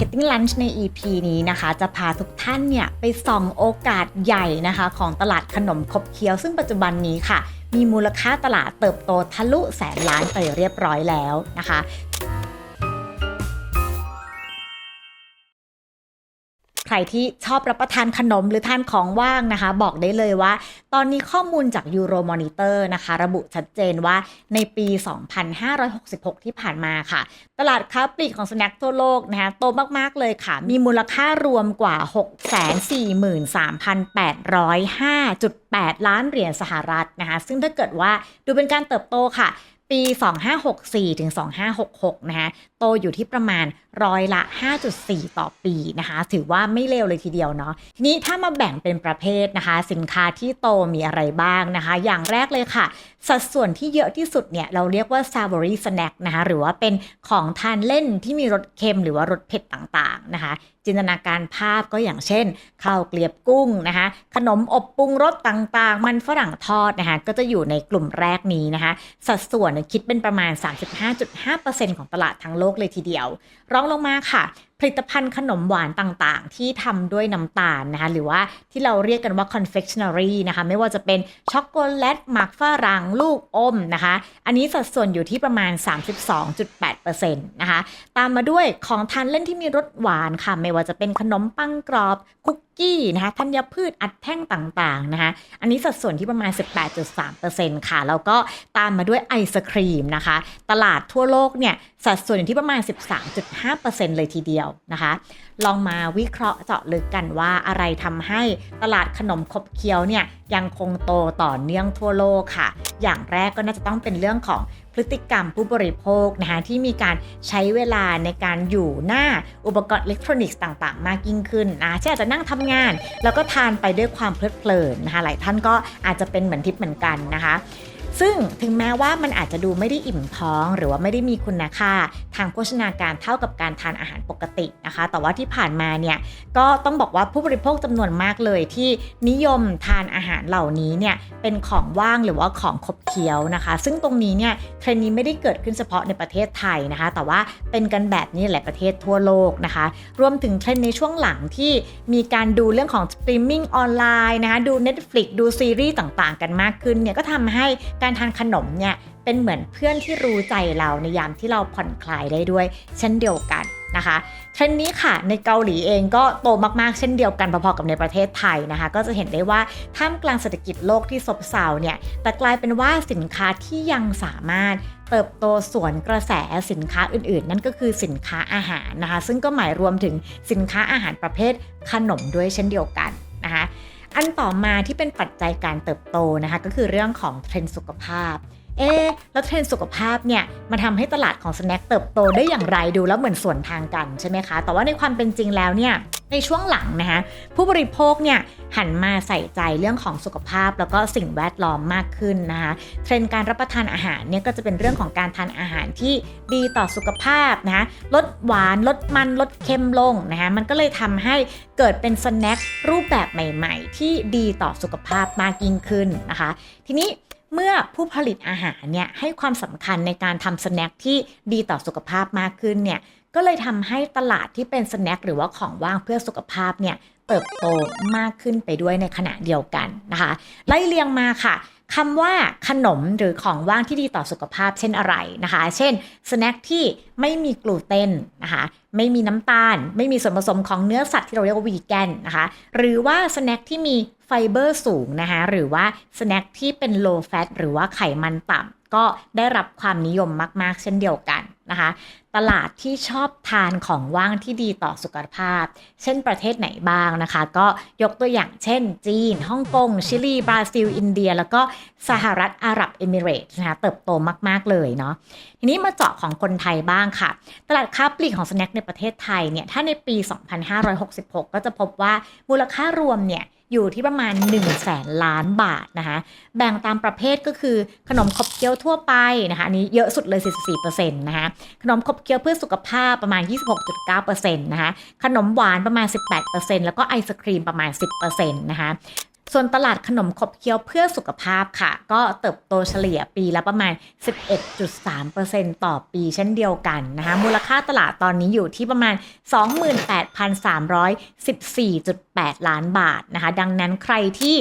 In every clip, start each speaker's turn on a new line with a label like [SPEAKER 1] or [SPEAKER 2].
[SPEAKER 1] Marketing Lunch ใน EP นี้นะคะ จะพาทุกท่านเนี่ยไปส่องโอกาสใหญ่นะคะ ของตลาดขนมคบเคี้ยว ซึ่งปัจจุบันนี้ค่ะ มีมูลค่าตลาดเติบโตทะลุแสนล้านไปเรียบร้อยแล้วนะคะ ใครที่ชอบรับประทานขนมหรือทานของว่างนะคะ บอกได้เลยว่า ตอนนี้ข้อมูลจาก Euromonitor นะคะ ระบุชัดเจนว่าในปี 2566 ที่ผ่านมาค่ะ ตลาดค้าปลีกของสแน็คทั่วโลกนะคะโตมาก ๆ เลยค่ะ มีมูลค่ารวมกว่า 643,805.8 ล้านเหรียญสหรัฐนะคะ ซึ่งถ้าเกิดว่าดูเป็นการเติบโตค่ะปี 2564 ถึง 2566 นะคะ โตอยู่ที่ประมาณร้อยละ 5.4 ต่อปีนะคะ ถือว่าไม่เลวเลยทีเดียวเนาะทีนี้ถ้ามาแบ่งเป็นประเภทนะคะ สินค้าที่โตมีอะไรบ้างนะคะ อย่างแรกเลยค่ะ สัดส่วนที่เยอะที่สุดเนี่ย เราเรียกว่า savory snack นะคะ หรือว่าเป็นของทานเล่นที่มีรสเค็มหรือว่ารสเผ็ดต่างๆนะคะ จินตนาการภาพก็อย่างเช่นข้าวเกลียบกุ้งนะคะ ขนมอบปรุงรสต่างๆ มันฝรั่งทอดนะคะ ก็จะอยู่ในกลุ่มแรกนี้นะคะ สัดส่วนคิดเป็นประมาณ 35.5%ของตลาดทั้งโลกเลยทีเดียว รองลงมาค่ะ ผลิตภัณฑ์ขนมหวานต่างๆ ที่ทำด้วยน้ำตาลนะคะหรือว่าที่เราเรียกกันว่า confectionery นะคะไม่ว่าจะเป็นช็อกโกแลตหมักฝรั่งลูกอมนะคะอันนี้สัดส่วนอยู่ที่ประมาณ 32.8%นะคะตามมาด้วยของทานเล่นที่มีรสหวานค่ะไม่ว่าจะเป็นขนมปังกรอบคุกกี้นะคะธัญพืชอัดแท่งต่างๆนะคะอันนี้สัดส่วนที่ประมาณ 18.3%ค่ะ แล้วก็ตามมาด้วยไอศครีมนะคะ ตลาดทั่วโลกเนี่ยสัดส่วนอยู่ที่ประมาณ 13.5%เลยทีเดียวนะคะ ลองมาวิเคราะห์เจาะลึกกันว่าอะไรทำให้ตลาดขนมขบเคี้ยวเนี่ยยังคงโตต่อเนื่องทั่วโลกค่ะ อย่างแรกก็น่าจะต้องเป็นเรื่องของพฤติกรรมผู้บริโภคนะคะที่มีการใช้เวลาในการอยู่หน้าอุปกรณ์อิเล็กทรอนิกส์ต่างๆ มากยิ่งขึ้นนะเช่นอาจจะนั่งทำงาน แล้วก็ทานไปด้วยความเพลิดเพลินนะคะหลายท่านก็อาจจะเป็นเหมือนทิปเหมือนกันนะคะ ซึ่งถึงแม้ว่ามันอาจจะดูไม่ได้อิ่มท้อง หรือว่าไม่ได้มีคุณค่า ทางโภชนาการเท่ากับการทานอาหารปกตินะคะ แต่ว่าที่ผ่านมาเนี่ยก็ต้องบอกว่าผู้บริโภคจำนวนมากเลยที่นิยมทานอาหารเหล่านี้เนี่ยเป็นของว่างหรือว่าของขบเคี้ยวนะคะ ซึ่งตรงนี้เนี่ยเทรนด์นี้ไม่ได้เกิดขึ้นเฉพาะในประเทศไทยนะคะ แต่ว่าเป็นกันแบบนี้หลายประเทศทั่วโลกนะคะ รวมถึงเทรนด์ในช่วงหลังที่มีการดูเรื่องของสตรีมมิ่งออนไลน์นะคะดู Netflix ดูซีรีส์ต่างๆ กันมากขึ้นเนี่ยก็ทำให้การทานขนมเนี่ยเป็นเหมือนเพื่อนที่รู้ใจเราในยามที่เราผ่อนคลายได้ด้วย เช่นเดียวกันนะคะเทรนนี้ค่ะในเกาหลีเองก็โตมากๆเช่นเดียวกันพอๆกับในประเทศไทยนะคะ ก็จะเห็นได้ว่าท่ามกลางเศรษฐกิจโลกที่ซบเซาเนี่ยแต่กลายเป็นว่าสินค้าที่ยังสามารถเติบโตสวนกระแสสินค้าอื่นๆ นั่นก็คือสินค้าอาหารนะคะ ซึ่งก็หมายรวมถึงสินค้าอาหารประเภทขนมด้วยเช่นเดียวกันนะคะ อันต่อมาที่เป็นปัจจัยการเติบโตนะคะ ก็คือเรื่องของเทรนด์สุขภาพ เอ๊แล้วเทรนด์สุขภาพเนี่ยมันทำให้ตลาดของสแน็คเติบโตได้อย่างไรดูแล้วเหมือนส่วนทางกันใช่ไหมคะ แต่ว่าในความเป็นจริงแล้วเนี่ยในช่วงหลังนะคะผู้บริโภคเนี่ยหันมาใส่ใจเรื่องของสุขภาพ แล้วก็สิ่งแวดล้อมมากขึ้นนะคะเทรนด์การรับประทานอาหารเนี่ยก็จะเป็นเรื่องของการทานอาหารที่ดีต่อสุขภาพนะคะลดหวานลดมันลดเค็มลงนะคะมันก็เลยทำให้เกิดเป็นสแน็ครูปแบบใหม่ ๆ ที่ดีต่อสุขภาพมากยิ่งขึ้นนะคะ ทีนี้ เมื่อผู้ผลิตอาหารเนี่ยให้ความสำคัญในการทำสแน็คที่ดีต่อสุขภาพมากขึ้นเนี่ยก็เลยทำให้ตลาดที่เป็นสแน็คหรือว่าของว่างเพื่อสุขภาพเนี่ยเติบโตมากขึ้นไปด้วยในขณะเดียวกันนะคะ ไล่เรียงมาค่ะ คำว่าขนมหรือของว่างที่ดีต่อสุขภาพเช่นอะไรนะคะ เช่นสแน็คที่ไม่มีกลูเตนนะคะไม่มีน้ำตาล ไม่มีส่วนผสมของเนื้อสัตว์ที่เราเรียกว่าวีแกนนะคะหรือว่าสแน็คที่มีไฟเบอร์สูงนะคะหรือว่าสแน็คที่เป็นโลแฟตหรือว่าไขมันต่ำก็ได้รับความนิยมมาก ๆ เช่นเดียวกัน นะคะ ตลาดที่ชอบทานของว่างที่ดีต่อสุขภาพ เช่นประเทศไหนบ้างนะคะ ก็ยกตัวอย่างเช่น จีน ฮ่องกง ชิลี บราซิล อินเดีย แล้วก็สหรัฐอาหรับเอมิเรตส์นะคะ เติบโตมาก ๆ เลยเนาะ ทีนี้มาเจาะของคนไทยบ้างค่ะ ตลาดค้าปลีกของสแน็คในประเทศไทยเนี่ย ถ้าในปี 2566 ก็จะพบว่ามูลค่ารวมเนี่ย อยู่ที่ประมาณ1 0 0 0 0แสนล้านบาทนะคะ แบ่งตามประเภทก็คือขนมขบเคี้ยวทั่วไปนะคะ อันนี้เยอะสุดเลย 44%นะคะ ขนมขบเคี้ยวเพื่อสุขภาพประมาณ 26.9%นะคะ ขนมหวานประมาณ 18%แล้วก็ไอศครีมประมาณ 10%นะคะ ส่วนตลาดขนมขบเคี้ยวเพื่อสุขภาพค่ะ ก็เติบโตเฉลี่ยปีละประมาณ 11.3%ต่อปีเช่นเดียวกันนะคะมูลค่าตลาดตอนนี้อยู่ที่ประมาณ 28,314.8 ล้านบาทนะคะดังนั้นใครที่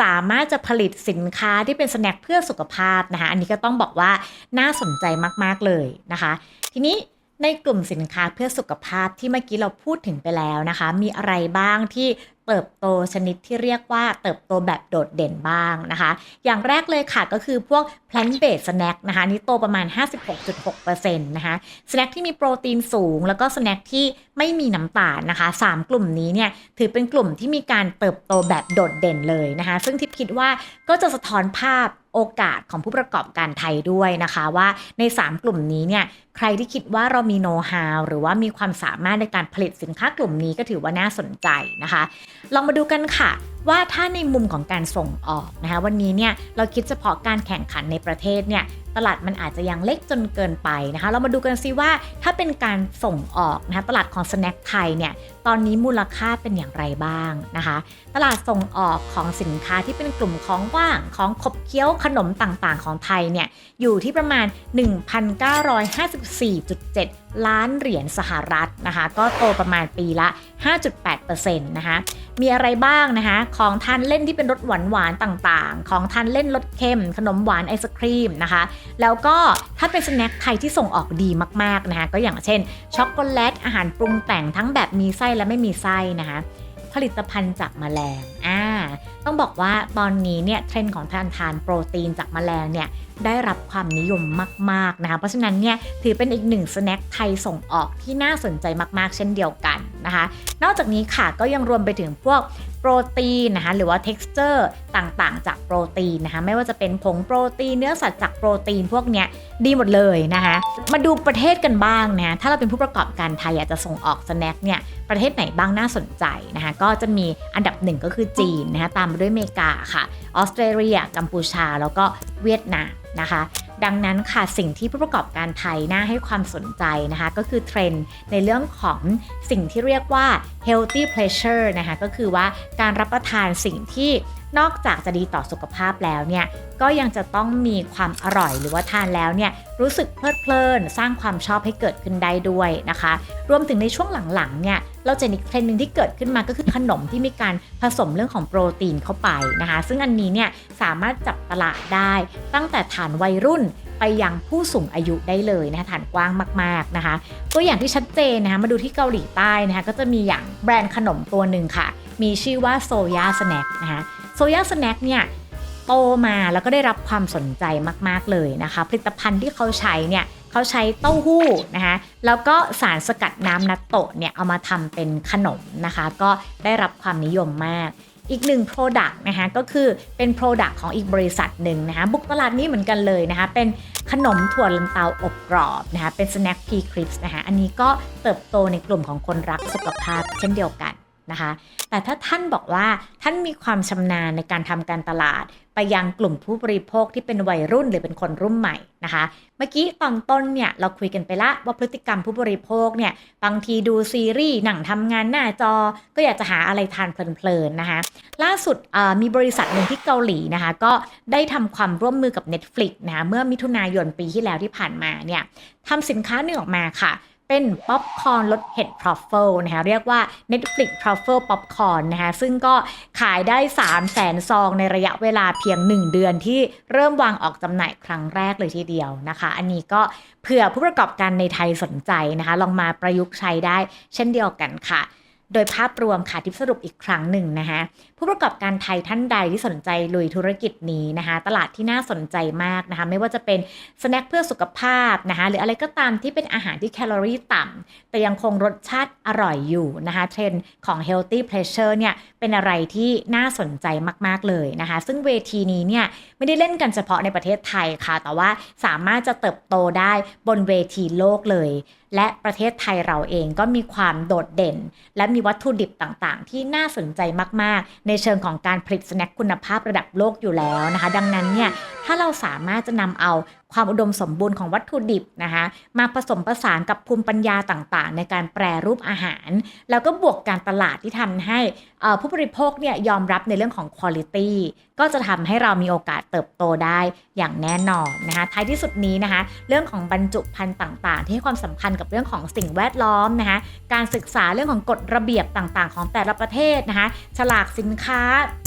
[SPEAKER 1] สามารถจะผลิตสินค้าที่เป็นสแน็คเพื่อสุขภาพนะคะอันนี้ก็ต้องบอกว่าน่าสนใจมากๆเลยนะคะ ทีนี้ในกลุ่มสินค้าเพื่อสุขภาพที่เมื่อกี้เราพูดถึงไปแล้วนะคะ มีอะไรบ้างที่ เติบโตชนิดที่เรียกว่าเติบโตแบบโดดเด่นบ้างนะคะ อย่างแรกเลยค่ะก็คือพวก plant based snack นะคะนี่โตประมาณ 56.6%นะคะสแน็คที่มีโปรตีนสูง แล้วก็สแน็คที่ไม่มีน้ำตาลนะคะ 3 กลุ่มนี้เนี่ยถือเป็นกลุ่มที่มีการเติบโตแบบโดดเด่นเลยนะคะ ซึ่งทิพคิดว่าก็จะสะท้อนภาพ โอกาสของผู้ประกอบการไทยด้วยนะคะว่าใน 3 กลุ่มนี้เนี่ยใครที่คิดว่าเรามีโน้ตฮาวหรือว่ามีความสามารถในการผลิตสินค้ากลุ่มนี้ก็ถือว่าน่าสนใจนะคะ ลองมาดูกันค่ะ ว่าถ้าในมุมของการส่งออกนะคะวันนี้เนี่ยเราคิดเฉพาะการแข่งขันในประเทศเนี่ยตลาดมันอาจจะยังเล็กจนเกินไปนะคะ เรามาดูกันซิว่าถ้าเป็นการส่งออกนะคะตลาดของสแน็คไทยเนี่ยตอนนี้มูลค่าเป็นอย่างไรบ้างนะคะ ตลาดส่งออกของสินค้าที่เป็นกลุ่มของว่างของขบเคี้ยวขนมต่างๆ ของไทยเนี่ยอยู่ที่ประมาณ 1,954.7 ล้านเหรียญสหรัฐนะคะ ก็โตประมาณปีละ 5.8%นะคะ มีอะไรบ้างนะคะ ของทานเล่นที่เป็นรสหวานหวานต่างๆ ของทานเล่นรสเค็ม ขนมหวานไอศครีมนะคะ แล้วก็ถ้าเป็นสแน็คไทยที่ส่งออกดีมากๆนะคะ ก็อย่างเช่นช็อกโกแลตอาหารปรุงแต่งทั้งแบบมีไส้และไม่มีไส้นะคะ ผลิตภัณฑ์จากแมลงอ่าต้องบอกว่าตอนนี้เนี่ยเทรนด์ของทานทานโปรตีนจากแมลงเนี่ยได้รับความนิยมมากๆนะคะเพราะฉะนั้นเนี่ยถือเป็นอีกหนึ่งสแน็คไทยส่งออกที่น่าสนใจมากๆ เช่นเดียวกันนะคะ นอกจากนี้ค่ะก็ยังรวมไปถึงพวก โปรตีนนะคะหรือว่า texture ต่างๆ จากโปรตีนนะคะไม่ว่าจะเป็นผงโปรตีนเนื้อสัตว์จากโปรตีนพวกเนี้ยดีหมดเลยนะคะมาดูประเทศกันบ้างนะถ้าเราเป็นผู้ประกอบการไทยอยากจะส่งออกสแน็คเนี่ยประเทศไหนบ้างน่าสนใจนะคะก็จะมีอันดับหนึ่งก็คือจีนนะคะตามมาด้วยอเมริกาค่ะออสเตรเลียกัมพูชา แล้วก็เวียดนามนะคะ ดังนั้นค่ะสิ่งที่ผู้ประกอบการไทยน่าให้ความสนใจนะคะก็คือเทรนด์ในเรื่องของสิ่งที่เรียกว่า healthy pleasure นะคะก็คือว่าการรับประทานสิ่งที่ นอกจากจะดีต่อสุขภาพแล้วเนี่ยก็ยังจะต้องมีความอร่อยหรือว่าทานแล้วเนี่ยรู้สึกเพลิดเพลิน สร้างความชอบให้เกิดขึ้นได้ด้วยนะคะ รวมถึงในช่วงหลังๆเนี่ยเราจะอีกเทรนด์หนึ่งที่เกิดขึ้นมาก็คือขนมที่มีการผสมเรื่องของโปรตีนเข้าไปนะคะ ซึ่งอันนี้เนี่ยสามารถจับตลาดได้ตั้งแต่ฐานวัยรุ่นไปยังผู้สูงอายุได้เลยนะคะฐานกว้างมากๆนะคะ ตัวอย่างที่ชัดเจนนะคะมาดูที่เกาหลีใต้นะคะก็จะมีอย่างแบรนด์ขนมตัวหนึ่งค่ะ มีชื่อว่าโซยาสแน็คนะคะ โซยาสแน็คเนี่ยโตมาแล้วก็ได้รับความสนใจมาก ๆ เลยนะคะ ผลิตภัณฑ์ที่เขาใช้เนี่ยเขาใช้เต้าหู้นะคะแล้วก็สารสกัดน้ำนัตโตะเนี่ยเอามาทำเป็นขนมนะคะ ก็ได้รับความนิยมมากอีกหนึ่ง Product นะคะก็คือเป็น Product ของอีกบริษัทหนึ่งนะคะบุกตลาดนี้เหมือนกันเลยนะคะเป็นขนมถั่วลันเตาอบกรอบนะคะเป็น Snack P Crisps นะคะอันนี้ก็เติบโตในกลุ่มของคนรักสุขภาพเช่นเดียวกัน นะคะ แต่ถ้าท่านบอกว่าท่านมีความชำนาญในการทำการตลาด ไปยังกลุ่มผู้บริโภคที่เป็นวัยรุ่นหรือเป็นคนรุ่นใหม่นะคะ เมื่อกี้ตอนต้นเนี่ยเราคุยกันไปละว่าพฤติกรรมผู้บริโภคเนี่ยบางทีดูซีรีส์หนังทำงานหน้าจอ ก็อยากจะหาอะไรทานเพลินๆนะคะ ล่าสุดมีบริษัทหนึ่งที่เกาหลีนะคะ ก็ได้ทำความร่วมมือกับ Netflix นะคะเมื่อมิถุนายนปีที่แล้วที่ผ่านมาเนี่ยทำสินค้าหนึ่งออกมาค่ะ เป็นป๊อปคอร์นรสเห็ดทรัฟเฟิลนะคะเรียกว่า Netflix Truffle Popcorn นะคะซึ่งก็ขายได้ 3 0 0แสนซองในระยะเวลาเพียง 1 เดือนที่เริ่มวางออกจำหน่ายครั้งแรกเลยทีเดียวนะคะ อันนี้ก็เผื่อผู้ประกอบการในไทยสนใจนะคะ ลองมาประยุกต์ใช้ได้เช่นเดียวกันค่ะ โดยภาพรวมค่ะทิปสรุปอีกครั้งหนึ่งนะคะ ผู้ประกอบการไทยท่านใดที่สนใจลุยธุรกิจนี้นะคะ ตลาดที่น่าสนใจมากนะคะ ไม่ว่าจะเป็นสแน็คเพื่อสุขภาพนะคะ หรืออะไรก็ตามที่เป็นอาหารที่แคลอรี่ต่ำแต่ยังคงรสชาติอร่อยอยู่นะคะเทรนด์ของ healthy pleasure เนี่ยเป็นอะไรที่น่าสนใจมาก ๆ เลยนะคะ ซึ่งเวทีนี้เนี่ยไม่ได้เล่นกันเฉพาะในประเทศไทยค่ะ แต่ว่าสามารถจะเติบโตได้บนเวทีโลกเลย และประเทศไทยเราเองก็มีความโดดเด่น และมีวัตถุดิบต่างๆ ที่น่าสนใจมากๆ ในเชิงของการผลิตสแน็คคุณภาพระดับโลกอยู่แล้วนะคะ ดังนั้นเนี่ยถ้าเราสามารถจะนำเอา ความอุดมสมบูรณ์ของวัตถุดิบนะคะมาผสมผสานกับภูมิปัญญาต่างๆ ในการแปรรูปอาหาร แล้วก็บวกการตลาดที่ทำให้ผู้บริโภคเนี่ยยอมรับในเรื่องของคุณ i t y ก็จะทำให้เรามีโอกาสเติบโตได้อย่างแน่นอนนะคะท้ายที่สุดนี้นะคะเรื่องของบรรจุภัณฑ์ต่าง ๆ ที่ให้ความสำคัญกับเรื่องของสิ่งแวดล้อมนะคะการศึกษาเรื่องของกฎระเบียบต่างๆ ของแต่ละประเทศนะคะฉลากสินค้า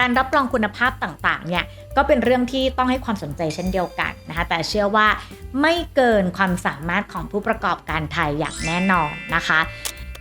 [SPEAKER 1] การรับรองคุณภาพต่างๆเนี่ยก็เป็นเรื่องที่ต้องให้ความสนใจเช่นเดียวกันนะคะแต่เชื่อว่า ไม่เกินความสามารถของผู้ประกอบการไทยอย่างแน่นอนนะคะ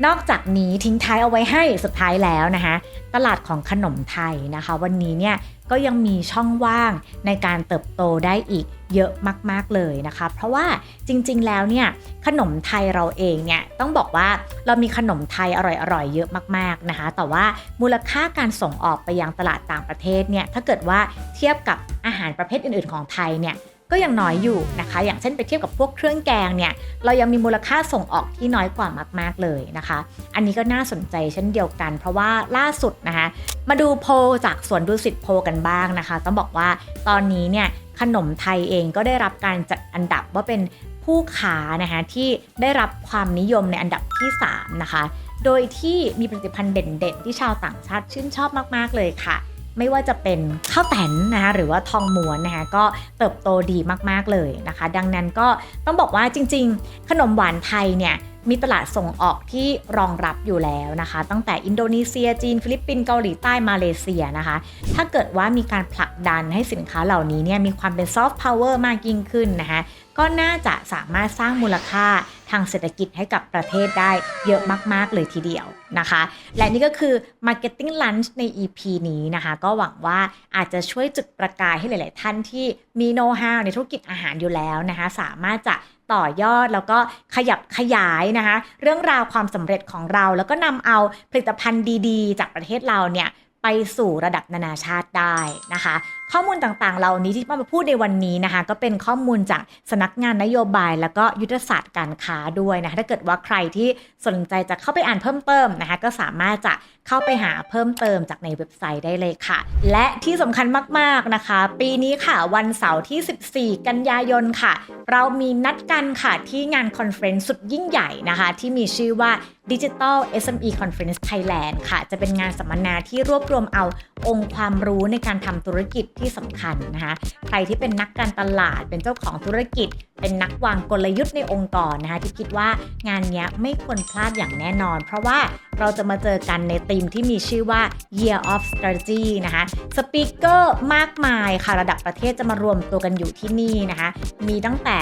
[SPEAKER 1] นอกจากนี้ทิ้งท้ายเอาไว้ให้สุดท้ายแล้วนะคะตลาดของขนมไทยนะคะ วันนี้เนี่ยก็ยังมีช่องว่างในการเติบโตได้อีกเยอะมาก ๆ เลยนะคะ เพราะว่าจริงๆ แล้วเนี่ยขนมไทยเราเองเนี่ยต้องบอกว่าเรามีขนมไทยอร่อยๆ เยอะมากๆนะคะ แต่ว่ามูลค่าการส่งออกไปยังตลาดต่างประเทศเนี่ยถ้าเกิดว่าเทียบกับอาหารประเภทอื่น ๆ ของไทยเนี่ย ก็ยังน้อยอยู่นะคะ อย่างเช่นไปเทียบกับพวกเครื่องแกงเนี่ย เรายังมีมูลค่าส่งออกที่น้อยกว่ามาก ๆเลยนะคะ อันนี้ก็น่าสนใจเช่นเดียวกัน เพราะว่าล่าสุดนะคะ มาดูโพจากสวนดุสิตโพกันบ้างนะคะ ต้องบอกว่าตอนนี้เนี่ยขนมไทยเองก็ได้รับการจัดอันดับว่าเป็นผู้ค้านะคะที่ได้รับความนิยมในอันดับที่ 3 นะคะ โดยที่มีผลิตภัณฑ์เด่นๆ ที่ชาวต่างชาติชื่นชอบมาก ๆ เลยค่ะ ไม่ว่าจะเป็นข้าวแตนนะคะหรือว่าทองม้วนนะคะก็เติบโตดีมากๆเลยนะคะ ดังนั้นก็ต้องบอกว่าจริง ๆ ขนมหวานไทยเนี่ยมีตลาดส่งออกที่รองรับอยู่แล้วนะคะ ตั้งแต่อินโดนีเซียจีน ฟิลิปปินส์เกาหลีใต้มาเลเซียนะคะ ถ้าเกิดว่ามีการผลักดันให้สินค้าเหล่านี้เนี่ยมีความเป็นซอฟต์พาวเวอร์มากยิ่งขึ้นนะคะก็น่าจะสามารถสร้างมูลค่า ทางเศรษฐกิจให้กับประเทศได้เยอะมาก ๆ เลยทีเดียวนะคะ และนี่ก็คือ Marketing Lunch ใน EP นี้นะคะ ก็หวังว่าอาจจะช่วยจุดประกายให้หลาย ๆ ท่านที่มีโน้ตฮาวในธุรกิจอาหารอยู่แล้วนะคะ สามารถจะต่อยอดแล้วก็ขยับขยายนะคะ เรื่องราวความสำเร็จของเรา แล้วก็นำเอาผลิตภัณฑ์ดี ๆ จากประเทศเราเนี่ยไปสู่ระดับนานาชาติได้นะคะ ข้อมูลต่างๆ เหล่านี้ที่มาพูดในวันนี้นะคะ ก็เป็นข้อมูลจากสนักงานนโยบาย แล้วก็ยุทธศาสตร์การค้าด้วยนะคะถ้าเกิดว่าใครที่สนใจจะเข้าไปอ่านเพิ่มเติมนะคะ ก็สามารถจะ เข้าไปหาเพิ่มเติมจากในเว็บไซต์ได้เลยค่ะ และที่สำคัญมากๆนะคะ ปีนี้ค่ะวันเสาร์ที่ 14 กันยายนค่ะ เรามีนัดกันค่ะที่งานคอนเฟรนซ์สุดยิ่งใหญ่นะคะ ที่มีชื่อว่า Digital SME Conference Thailand ค่ะ จะเป็นงานสัมมนาที่รวบรวมเอาองค์ความรู้ในการทำธุรกิจที่สำคัญนะคะใครที่เป็นนักการตลาดเป็นเจ้าของธุรกิจ เป็นนักวางกลยุทธ์ในองค์กรนะคะที่คิดว่างานนี้ไม่ควรพลาดอย่างแน่นอน เพราะว่าเราจะมาเจอกันในีมที่มีชื่อว่า Year of Strategy นะคะสปีกเกอร์มากมายค่ะระดับประเทศจะมารวมตัวกันอยู่ที่นี่นะคะมีตั้งแต่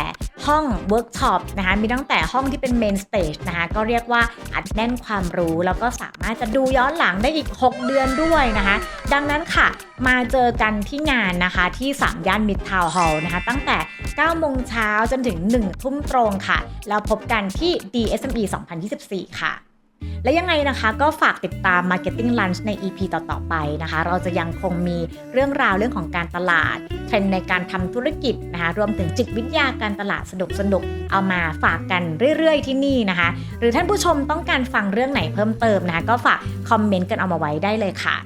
[SPEAKER 1] ห้องเวิร์กช็อปนะคะมีตั้งแต่ห้องที่เป็นเมนสเตจนะคะก็เรียกว่าอัดแน่นความรู้แล้วก็สามารถจะดูย้อนหลังได้อีก 6 เดือนด้วยนะคะ ดังนั้นค่ะมาเจอกันที่งานนะคะที่ 3 ย่านมิตรทาวน์ฮอลล์นะคะตั้งแต่ 9 โมงเช้าจนถึง 1 ทุ่มตรงค่ะ แล้วพบกันที่ DSME 2024 ค่ะ และยังไงนะคะก็ฝากติดตาม Marketing Lunch ใน EP ต่อ ๆ ไปนะคะ เราจะยังคงมีเรื่องราวเรื่องของการตลาด เทรนในการทำธุรกิจนะคะ รวมถึงจิตวิทยาการตลาดสนุกๆเอามาฝากกันเรื่อย ๆ ที่นี่นะคะ หรือท่านผู้ชมต้องการฟังเรื่องไหนเพิ่มเติมนะคะ ก็ฝากคอมเมนต์กันเอามาไว้ได้เลยค่ะ